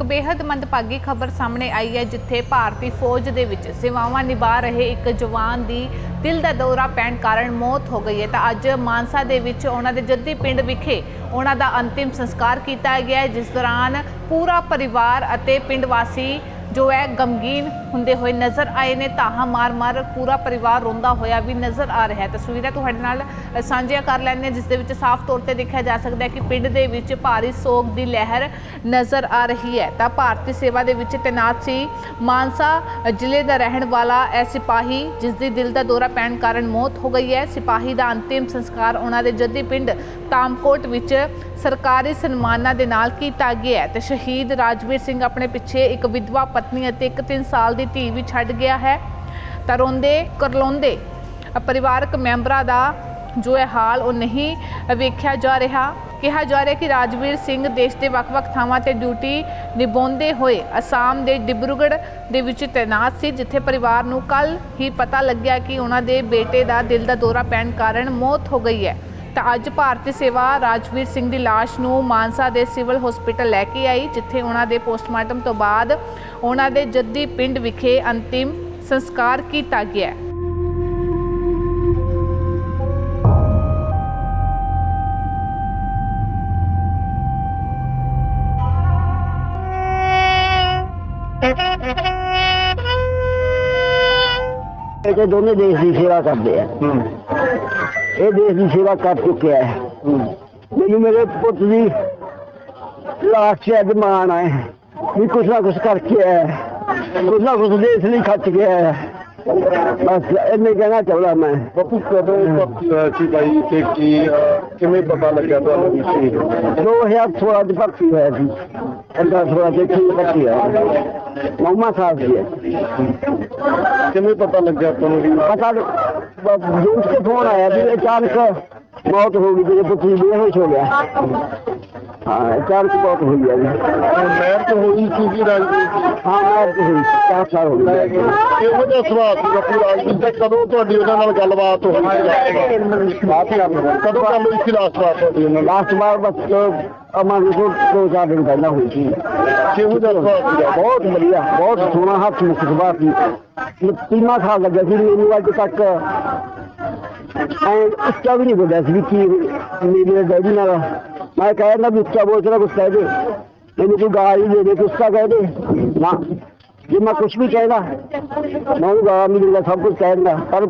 ਇੱਕ ਬੇहद ਮੰਦਭਾਗੀ ਖਬਰ ਸਾਹਮਣੇ ਆਈ ਹੈ, ਜਿੱਥੇ ਭਾਰਤੀ ਫੌਜ ਦੇ ਵਿੱਚ ਸੇਵਾਵਾਂ ਨਿਭਾ ਰਹੇ ਇੱਕ ਜਵਾਨ ਦੀ ਦਿਲ ਦਾ ਦੌਰਾ ਪੈਣ ਕਾਰਨ ਮੌਤ ਹੋ ਗਈ ਹੈ। ਤਾਂ ਅੱਜ ਮਾਨਸਾ ਦੇ ਵਿੱਚ ਉਹਨਾਂ ਦੇ ਜੱਦੀ ਪਿੰਡ ਵਿਖੇ ਉਹਨਾਂ ਦਾ ਅੰਤਿਮ ਸੰਸਕਾਰ ਕੀਤਾ ਗਿਆ ਜਿਸ ਦੌਰਾਨ ਪੂਰਾ ਪਰਿਵਾਰ ਅਤੇ ਪਿੰਡ ਵਾਸੀ ਜੋ ਹੈ ਗਮਗੀਨ ਹੁੰਦੇ ਹੋਏ ਨਜ਼ਰ ਆਏ ਨੇ ਤਾਹਾ ਮਾਰ-ਮਾਰ ਪੂਰਾ ਪਰਿਵਾਰ ਰੋਂਦਾ ਹੋਇਆ ਵੀ ਨਜ਼ਰ ਆ ਰਿਹਾ ਹੈ। ਤਸਵੀਰਾਂ ਤੁਹਾਡੇ ਨਾਲ ਸਾਂਝੀਆਂ ਕਰ ਲੈਂਦੇ ਹਾਂ, ਜਿਸ ਦੇ ਵਿੱਚ ਸਾਫ਼ ਤੌਰ ਤੇ ਦੇਖਿਆ ਜਾ ਸਕਦਾ ਹੈ ਕਿ ਪਿੰਡ ਦੇ ਵਿੱਚ ਭਾਰੀ ਸੋਗ ਦੀ ਲਹਿਰ ਨਜ਼ਰ ਆ ਰਹੀ ਹੈ। ਤਾਂ ਭਾਰਤੀ ਸੇਵਾ ਦੇ ਵਿੱਚ ਤੈਨਾਤ ਸੀ ਮਾਨਸਾ ਜ਼ਿਲ੍ਹੇ ਦਾ ਰਹਿਣ ਵਾਲਾ ਇਹ ਸਿਪਾਹੀ, ਜਿਸ ਦੀ ਦਿਲ ਦਾ ਦੌਰਾ ਪੈਣ ਕਾਰਨ ਮੌਤ ਹੋ ਗਈ ਹੈ। ਸਿਪਾਹੀ ਦਾ ਅੰਤਿਮ ਸੰਸਕਾਰ ਉਹਨਾਂ ਦੇ ਜੱਦੀ ਪਿੰਡ ਤਾਮਕੋਟ ਵਿੱਚ ਸਰਕਾਰੀ ਸਨਮਾਨਾਂ ਦੇ ਨਾਲ ਕੀਤਾ ਗਿਆ ਹੈ ਤੇ ਸ਼ਹੀਦ ਰਾਜਵੀਰ ਸਿੰਘ ਆਪਣੇ ਪਿੱਛੇ ਇੱਕ ਵਿਧਵਾ ਪਤਨੀ ਅਤੇ ਇੱਕ 3 ਸਾਲ ਦੀ ਧੀ ਵੀ ਛੱਡ ਗਿਆ ਹੈ। ਤਾਂ ਕਰਲੋਂਦੇ ਪਰਿਵਾਰਕ ਮੈਂਬਰਾਂ ਦਾ ਜੋ ਹੈ ਹਾਲ ਉਹ ਨਹੀਂ ਵੇਖਿਆ ਜਾ ਰਿਹਾ। ਕਿਹਾ ਜਾ ਰਿਹਾ ਕਿ ਰਾਜਵੀਰ ਸਿੰਘ ਦੇਸ਼ ਦੇ ਵੱਖ-ਵੱਖ ਥਾਵਾਂ ਤੇ ਡਿਊਟੀ ਨਿਭਾਉਂਦੇ ਹੋਏ ਅਸਾਮ ਦੇ ਡਿਬਰੂਗੜ੍ਹ ਦੇ ਵਿੱਚ ਤੈਨਾਤ ਸੀ, ਜਿੱਥੇ ਪਰਿਵਾਰ ਨੂੰ ਕੱਲ ਹੀ ਪਤਾ ਲੱਗਿਆ ਕਿ ਉਹਨਾਂ ਦੇ ਬੇਟੇ ਦਾ ਦਿਲ ਦਾ ਦੌਰਾ ਪੈਣ ਕਾਰਨ ਮੌਤ ਹੋ ਗਈ ਹੈ। ਤਾਂ ਅੱਜ ਭਾਰਤੀ ਸੇਵਾ ਰਾਜਵੀਰ ਸਿੰਘ ਦੀ ਲਾਸ਼ ਨੂੰ ਮਾਨਸਾ ਦੇ ਸਿਵਲ ਹਸਪੀਟਲ ਲੈ ਕੇ ਆਈ ਜਿੱਥੇ ਉਹਨਾਂ ਦੇ ਪੋਸਟਮਾਰਟਮ ਤੋਂ ਬਾਅਦ ਉਹਨਾਂ ਦੇ ਜੱਦੀ ਪਿੰਡ ਵਿਖੇ ਅੰਤਿਮ ਸੰਸਕਾਰ ਕੀਤਾ ਗਿਆ ਇਹ ਦੋਨੇ ਦੇਸ਼ ਦੀ ਸੇਵਾ ਕਰਦੇ ਆ। ਇਹ ਦੇਸ਼ ਦੀ ਸੇਵਾ ਕਰ ਚੁੱਕਿਆ ਹੈ ਮੈਨੂੰ ਮੇਰੇ ਪੁੱਤ ਦੀ ਲਾਸ਼ ਤੇ ਅੱਜ ਮਾਣ ਹੈ ਵੀ ਕੁਛ ਨਾ ਕੁਛ ਕਰਕੇ ਆਇਆ ਹੈ। ਕੁਛ ਨਾ ਕੁਛ ਦੇਸ਼ ਲਈ ਖੱਚ ਗਿਆ ਹੈ ਬਸ ਇਹਨੇ ਕਹਿਣਾ ਚਾਹੁੰਦਾ ਮੈਂ। ਬਾਪੂ ਕਦੋਂ ਹੋਇਆ ਸੀ ਬਾਈ ਤੇ ਕੀ ਕਿਵੇਂ ਪਤਾ ਲੱਗਿਆ ਤੁਹਾਨੂੰ ਵੀ ਗਿਆ? 2016 ਚ ਭਰਤੀ ਹੋਇਆ ਸੀ। ਅੰਦਰ ਥੋੜਾ ਦੇਖੀ ਭਰਤੀ ਹੋਇਆ ਨੌਵਾਂ ਸਾਲ ਦੀ ਹੈ। ਕਿਵੇਂ ਪਤਾ ਲੱਗਿਆ ਤੁਹਾਨੂੰ ਵੀ? ਪਤਾ ਜੂਸ ਕੇ ਫੋਨ ਆਇਆ ਵੀ ਅਚਾਨਕ ਮੌਤ ਹੋ ਗਈ ਮੇਰੇ ਪੁੱਤ ਦੀ ਬੇਹੋਸ਼ ਹੋ ਗਿਆ। ਹਾਂ ਅਚਾਨਕ ਮੌਤ ਹੋਈ ਹੈ ਜੀ। ਨਹਿਰ ਤੋਂ ਹੋਈ ਸੀ ਕਿ ਰਾਜਵੀਰ ਦੀ ਹਾਂ ਮੌਤ ਹੋਈ ਚਾਰ ਸਾਲ ਹੋ ਗਏ। ਇਹੋ ਜਿਹਾ ਸੁਭਾਅ ਸੀ ਬਾਪੂ ਰਾਜਵੀਰ ਦਾ ਕਦੋਂ ਤੁਹਾਡੀ ਉਹਨਾਂ ਨਾਲ ਗੱਲਬਾਤ ਹੋਈ? ਸੀ ਕਦੋਂ ਗੱਲ ਹੋਈ ਸੀ ਲਾਸਟ ਵਾਰ ਤੁਹਾਡੀ ਉਹਨਾਂ ਲਾਸਟ ਵਾਰ ਬਸ ਅਮਨ ਨੂੰ ਦੋ ਚਾਰ ਦਿਨ ਪਹਿਲਾਂ ਹੋਈ ਸੀ। ਕਿਹੋ ਜਿਹਾ ਸੁਭਾਅ ਬਹੁਤ ਵਧੀਆ ਬਹੁਤ ਸੋਹਣਾ ਹੱਥ ਮੁਖ ਸੁਭਾਅ ਸੀ। ਤੀਮਾ ਸਾਲ ਲੱਗਿਆ ਸੀ ਮੈਨੂੰ ਅੱਜ ਤੱਕ। ਐ ਉੱਚਾ ਵੀ ਨਹੀਂ ਬੋਲਿਆ ਸੀ ਕੀ ਮੇਰੇ ਡੈਡੀ ਨਾਲ ਮੈਂ ਕਹਿੰਦਾ ਵੀ ਉੱਚਾ ਬੋਲ ਕੇ ਕੁਛ ਕਹਿ ਦੇ ਮੈਨੂੰ ਕੋਈ ਗਾਲ ਹੀ ਦੇ ਦੇ ਕੁਛ ਤਾਂ ਕਹਿ ਦੇ। ਨਾ ਜੇ ਮੈਂ ਕੁਛ ਵੀ ਕਹਿਦਾ ਮੈਂ ਉਹ ਗਾਲ ਨਹੀਂ ਦਿੰਦਾ ਸਭ ਕੁਝ ਕਹਿ ਦਿੰਦਾ ਪਰ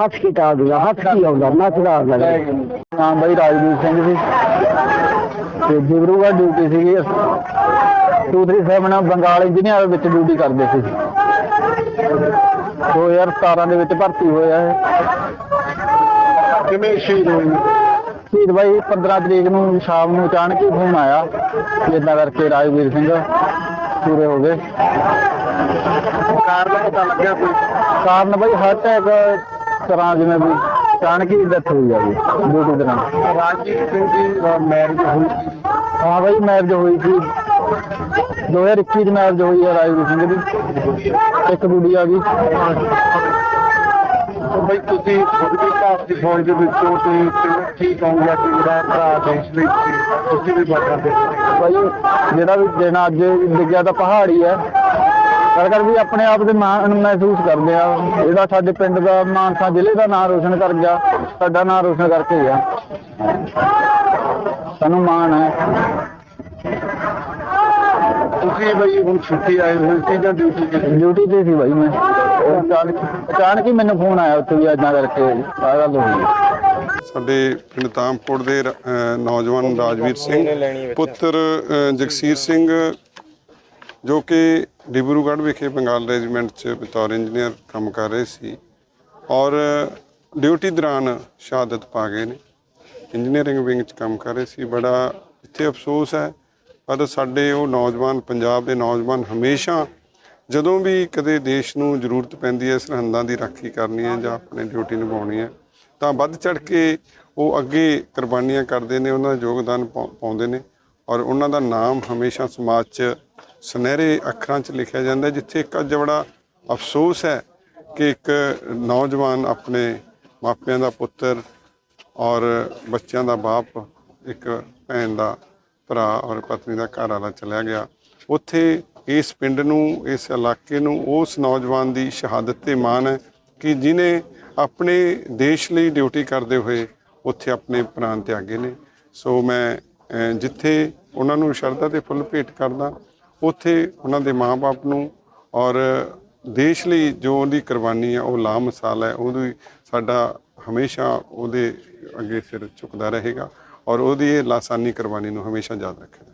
ਹੱਥ ਕੇ ਟਾਲ ਦਿੰਦਾ ਹੱਥ ਕੀ ਆਉਂਦਾ ਨੱਚਦਾ ਆਉਂਦਾ ਨਾਮ ਬਾਈ ਰਾਜਵੀਰ ਸਿੰਘ ਸੀ ਤੇ ਡਿਬਰੂਗੜ੍ਹ ਡਿਊਟੀ ਸੀਗੀ ਚੌਧਰੀ ਸਾਹਿਬ ਨਾਲ ਬੰਗਾਲ ਇੰਜੀਨੀਅਰ ਵਿੱਚ ਡਿਊਟੀ ਕਰਦੇ ਸੀ। 2017 ਦੇ ਵਿੱਚ ਭਰਤੀ ਹੋਇਆ ਹੈ ਕਿਵੇਂ ਸ਼ਹੀਦ ਹੋਏ? ਸ਼ਹੀਦ ਬਾਈ 15 ਤਰੀਕ ਨੂੰ ਸ਼ਾਮ ਨੂੰ ਅਚਾਨਕ ਹੀ ਫੋਨ ਆਇਆ ਕਿ ਏਦਾਂ ਕਰਕੇ ਰਾਜਵੀਰ ਸਿੰਘ ਪੂਰੇ ਹੋ ਗਏ। ਕਾਰਨ ਪਤਾ ਲੱਗਿਆ ਕੋਈ? ਕਾਰਨ ਬਾਈ ਹਾਰਟ ਅਟੈਕ ਤਰ੍ਹਾਂ ਜਿਵੇਂ ਵੀ ਅਚਾਨਕ ਹੀ ਡੈਥ ਹੋਈ ਆ ਜੀ ਡਿਊਟੀ ਦੇ ਨਾਲ। ਰਾਜਵੀਰ ਸਿੰਘ ਦੀ ਮੈਰਿਜ ਹੋਈ ਹਾਂ ਬਾਈ ਮੈਰਿਜ ਹੋਈ ਸੀ। 2021 ਚ ਮੈਰਿਜ ਹੋਈ ਹੈ ਰਾਜਵੀਰ ਸਿੰਘ ਦੀ। ਇੱਕ ਗੁੱਡੀ ਆ ਗਈ ਬਈ ਤੁਸੀਂ ਖੁਦ ਵੀ ਭਾਰਤੀ ਫੌਜ ਦੇ ਵਿੱਚੋਂ ਤੇ ਹੋਊਗਾ ਕਿ ਮੇਰਾ ਭਰਾ ਦੇਸ਼ ਵਿੱਚ ਤੁਸੀਂ? ਵੀ ਬਾਤਾਂ ਦੇ ਬਾਈ ਜਿਹੜਾ ਵੀ ਦਿਨ ਅੱਜ ਡਿੱਗਿਆ ਤਾਂ ਪਹਾੜੀ ਹੈ। ਕਰ ਕਰ ਵੀ ਆਪਣੇ ਆਪ ਦੇ ਮਾਣ ਮਹਿਸੂਸ ਕਰਦੇ ਆ। ਇਹਦਾ ਸਾਡੇ ਪਿੰਡ ਦਾ ਮਾਨਸਾ ਜ਼ਿਲ੍ਹੇ ਦਾ ਨਾਮ ਰੋਸ਼ਨ ਕਰ ਗਿਆ। ਸਾਡਾ ਨਾਮ ਰੋਸ਼ਨ ਕਰਕੇ ਗਿਆ। ਸਾਨੂੰ ਮਾਣ ਹੈ। ਤੁਸੀਂ ਬਈ ਹੁਣ ਛੁੱਟੀ ਆਏ ਹੋਏ ਸੀ ਜਾਂ ਡਿਊਟੀ ਤੇ? ਡਿਊਟੀ ਤੇ ਸੀ ਬਾਈ ਮੈਂ। ਉਹ ਅਚਾਨਕ ਅਚਾਨਕ ਹੀ ਮੈਨੂੰ ਫੋਨ ਆਇਆ ਉੱਥੇ ਵੀ ਏਦਾਂ ਕਰਕੇ ਆਹ ਗੱਲ ਹੋਈ ਸਾਡੇ ਪਿੰਡ ਤਾਮਕੋਟ ਦੇ ਰ- ਅਹ ਨੌਜਵਾਨ ਰਾਜਵੀਰ ਸਿੰਘ, ਪੁੱਤਰ, ਅਹ, ਜਗਸੀਰ ਸਿੰਘ, ਜੋ ਕਿ ਡਿਬਰੂਗੜ੍ਹ ਵਿਖੇ ਬੰਗਾਲ ਰੈਜੀਮੈਂਟ 'ਚ ਬਤੌਰ ਇੰਜੀਨੀਅਰ ਕੰਮ ਕਰ ਰਹੇ ਸੀ ਔਰ ਡਿਊਟੀ ਦੌਰਾਨ ਸ਼ਹਾਦਤ ਪਾ ਗਏ ਨੇ। ਇੰਜੀਨੀਅਰਿੰਗ ਵਿੰਗ 'ਚ ਕੰਮ ਕਰ ਰਹੇ ਸੀ। ਬੜਾ ਇੱਥੇ ਅਫਸੋਸ ਹੈ। ਪਰ ਸਾਡੇ ਉਹ ਨੌਜਵਾਨ, ਪੰਜਾਬ ਦੇ ਨੌਜਵਾਨ ਹਮੇਸ਼ਾ ਜਦੋਂ ਵੀ ਕਦੇ ਦੇਸ਼ ਨੂੰ ਜ਼ਰੂਰਤ ਪੈਂਦੀ ਹੈ, ਸਰਹੰਦਾਂ ਦੀ ਰਾਖੀ ਕਰਨੀ ਹੈ ਜਾਂ ਆਪਣੀ ਡਿਊਟੀ ਨਿਭਾਉਣੀ ਹੈ, ਤਾਂ ਵੱਧ ਚੜ ਕੇ ਉਹ ਅੱਗੇ ਕੁਰਬਾਨੀਆਂ ਕਰਦੇ ਨੇ, ਉਹਨਾਂ ਦਾ ਯੋਗਦਾਨ ਪਾਉ- ਪਾਉਂਦੇ ਨੇ ਔਰ ਉਹਨਾਂ ਦਾ ਨਾਮ ਹਮੇਸ਼ਾ ਸਮਾਜ 'ਚ ਸੁਨਹਿਰੇ ਅੱਖਰਾਂ 'ਚ ਲਿਖਿਆ ਜਾਂਦਾ ਜਿੱਥੇ ਇੱਕ ਅੱਜ ਬੜਾ ਅਫਸੋਸ ਹੈ ਕਿ ਇੱਕ ਨੌਜਵਾਨ ਆਪਣੇ ਮਾਪਿਆਂ ਦਾ ਪੁੱਤਰ ਔਰ ਬੱਚਿਆਂ ਦਾ ਬਾਪ ਇੱਕ ਭੈਣ ਦਾ ਭਰਾ ਔਰ ਪਤਨੀ ਦਾ ਘਰ ਵਾਲਾ ਚਲਿਆ ਗਿਆ। ਉੱਥੇ ਇਸ ਪਿੰਡ ਨੂੰ, ਇਸ ਇਲਾਕੇ ਨੂੰ, ਉਸ ਨੌਜਵਾਨ ਦੀ ਸ਼ਹਾਦਤ ਤੇ ਮਾਣ ਹੈ ਕਿ ਜਿਨੇ ਆਪਣੇ ਦੇਸ਼ ਲਈ ਡਿਊਟੀ ਕਰਦੇ ਹੋਏ ਉੱਥੇ ਆਪਣੇ ਪ੍ਰਾਣ ਤਿਆਗੇ ਨੇ। ਸੋ ਮੈਂ ਜਿੱਥੇ ਉਹਨਾਂ ਨੂੰ ਸ਼ਰਧਾ ਤੇ ਫੁੱਲ ਭੇਟ ਕਰਦਾ, ਉੱਥੇ ਉਹਨਾਂ ਦੇ ਮਾਪੇ ਨੂੰ ਔਰ ਦੇਸ਼ ਲਈ ਜੋ ਉਹਦੀ ਕੁਰਬਾਨੀ ਹੈ, ਉਹ ਲਾ ਮਿਸਾਲ ਹੈ, ਉਹਦੀ ਸਾਡਾ ਹਮੇਸ਼ਾ ਉਹਦੇ ਅੱਗੇ ਸਿਰ ਝੁਕਦਾ ਰਹੇਗਾ ਔਰ ਉਹਦੀ ਇਹ ਲਾਸਾਨੀ ਕੁਰਬਾਨੀ ਨੂੰ ਹਮੇਸ਼ਾ ਯਾਦ ਰੱਖੇਗਾ।